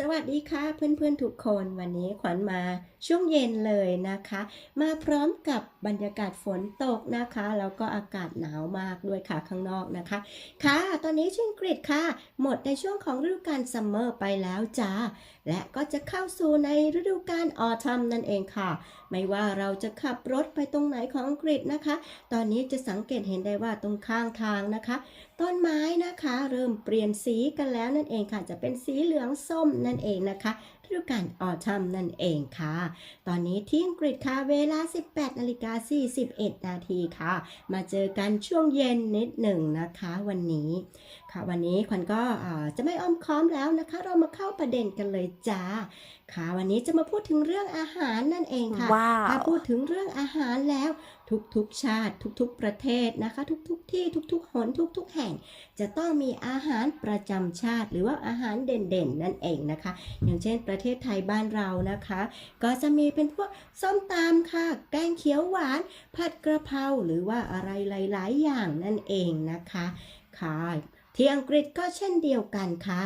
สวัสดีค่ะเพื่อนๆทุกคนวันนี้ขวัญมาช่วงเย็นเลยนะคะ มาพร้อมกับบรรยากาศฝนตกนะคะ แล้วก็อากาศหนาวมากด้วยค่ะข้างนอกนะคะ ค่ะ ตอนนี้ที่อังกฤษค่ะ หมดในช่วงของฤดูกาลซัมเมอร์ไปแล้วจ้าและก็จะเข้าสู่ในฤดูกาลออทัมนั่นเองค่ะ ไม่ว่าเราจะขับรถไปตรงไหนของอังกฤษนะคะ ตอนนี้จะสังเกตเห็นได้ว่าตรงข้างทางนะคะ ต้นไม้นะคะ เริ่มเปลี่ยนสีกันแล้วนั่นเองค่ะจะเป็นสีเหลืองส้มนั่นเองนะคะฤดูกาลออทัมนั่นเองค่ะ ตอนนี้ที่อังกฤษค่ะเวลา 18นาฬิกา41 นาทีค่ะ มาเจอกันช่วงเย็นนิดหนึ่งนะคะวันนี้ค่ะวันนี้ขวัญก็อ่าจะไม่อ้อมค้อมแล้วนะคะ เรามาเข้าประเด็นกันเลยจ้าค่ะ วันนี้จะมาพูดถึงเรื่องอาหารนั่นเองค่ะถ้าพูดถึงเรื่องอาหารแล้วทุกๆ ชาติ ทุกๆ ประเทศนะคะ ทุกๆ ที่ทุกๆหนทุกๆ แห่ง จะต้องมีอาหารประจำชาติ หรือว่าอาหารเด่นๆ นั่นเองนะคะ อย่างเช่น ประเทศไทยบ้านเรานะคะ ก็จะมีเป็นพวกส้มตำค่ะ แกงเขียวหวาน ผัดกระเพราหรือว่าอะไรหลาย ๆ อย่างนั่นเองนะคะค่ะ ที่อังกฤษก็เช่นเดียวกันค่ะ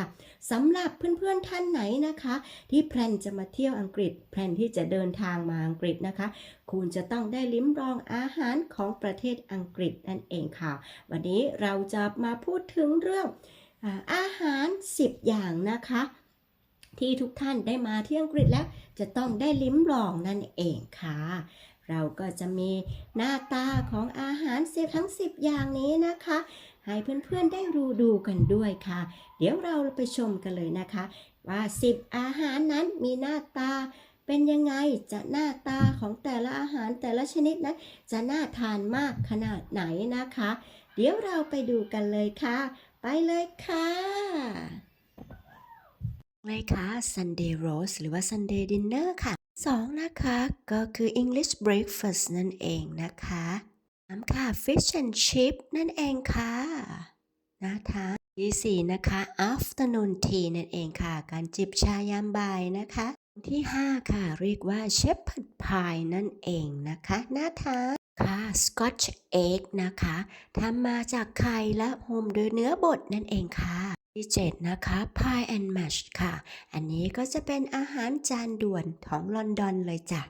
สำหรับเพื่อนๆท่านไหนนะคะ ที่แพลนจะมาเที่ยวอังกฤษ แพลนที่จะเดินทางมาอังกฤษนะคะ คุณจะต้องได้ลิ้มลองอาหารของประเทศอังกฤษนั่นเองค่ะ วันนี้เราจะมาพูดถึงเรื่องอาอาหาร 10 อย่างนะคะ ที่ทุกท่านได้มาที่อังกฤษแล้วจะต้องได้ลิ้มลองนั่นเองค่ะเราก็จะมีหน้าตาของอาหารเสียทั้ง 10 อย่างนี้นะคะ ให้เพื่อนๆได้รู้ดูกันด้วยค่ะ เดี๋ยวเราไปชมกันเลยนะคะ ว่า 10 อาหารนั้นมีหน้าตาเป็นยังไงจะหน้าตาของแต่ละอาหารแต่ละชนิดนั้นจะน่าทานมากขนาดไหนนะคะ เดี๋ยวเราไปดูกันเลยค่ะ ไปเลยค่ะเลยค่ะ Sunday roast หรือว่า Sunday dinner ค่ะสองนะคะ ก็คือ English breakfast นั่นเองนะคะ สามค่ะ fish and chip นั่นเองค่ะนะคะที่สี่นะคะ afternoon tea นั่นเองค่ะ การจิบชายามบ่ายนะคะ ที่ 5 ค่ะ เรียกว่า shepherd pie นั่นเองนะคะน่าทานค่ะ scotch egg นะคะทำมาจากไข่และหุ้มด้วยเนื้อบดนั่นเองค่ะ ที่ 7 นะคะ pie and mash ค่ะ อันนี้ก็จะเป็นอาหารจานด่วนของลอนดอนเลยจ้ะ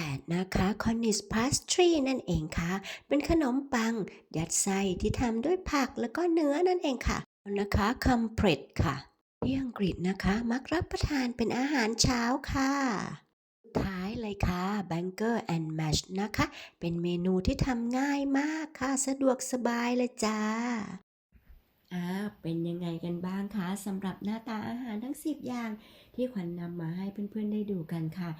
8นะคะ cornish pastry นั่นเองค่ะ เป็นขนมปัง ยัดไส้ที่ทำด้วยผักแล้วก็เนื้อนั่นเองค่ะนะคะ c o m p r e t ค่ะ ที่อังกฤษนะคะ มักรับประทานเป็นอาหารเช้าค่ะสุดท้ายเลยค่ะ Banker and Mash นะคะ เป็นเมนูที่ทำง่ายมากค่ะ สะดวกสบายเลยจ้า อาเป็นยังไงกันบ้างคะสำหรับหน้าตาอาหารทั้ง 10 อย่าง ที่ขวัญนำมาให้เพื่อนๆได้ดูกันค่ะ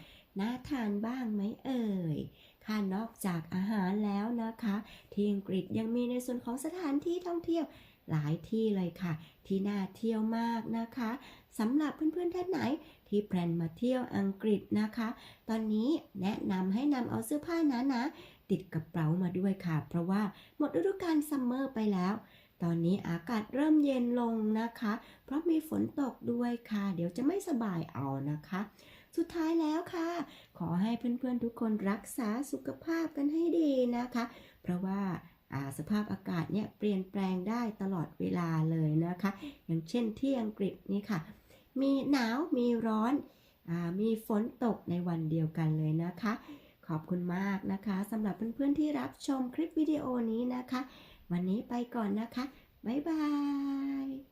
น่าทานบ้างไหมเอ่ย ค่ะนอกจากอาหารแล้วนะคะ ที่อังกฤษยังมีในส่วนของสถานที่ท่องเที่ยวหลายที่เลยค่ะ ที่น่าเที่ยวมากนะคะสำหรับเพื่อนๆท่านไหนที่แพลนมาเที่ยวอังกฤษนะคะ ตอนนี้แนะนำให้นำเอาเสื้อผ้าหนาๆติดกระเป๋ามาด้วยค่ะ เพราะว่าหมดฤดูกาลซัมเมอร์ไปแล้ว ตอนนี้อากาศเริ่มเย็นลงนะคะ เพราะมีฝนตกด้วยค่ะ เดี๋ยวจะไม่สบายเอานะคะ สุดท้ายแล้วค่ะ ขอให้เพื่อนๆทุกคนรักษาสุขภาพกันให้ดีนะคะ เพราะว่าสภาพอากาศเนี่ยเปลี่ยนแปลงได้ตลอดเวลาเลยนะคะ อย่างเช่นที่อังกฤษนี่ค่ะ มีหนาวมีร้อนอามีฝนตกในวันเดียวกันเลยนะคะ ขอบคุณมากนะคะสำหรับเพื่อนๆที่รับชมคลิปวิดีโอนี้นะคะ วันนี้ไปก่อนนะคะ บ๊ายบาย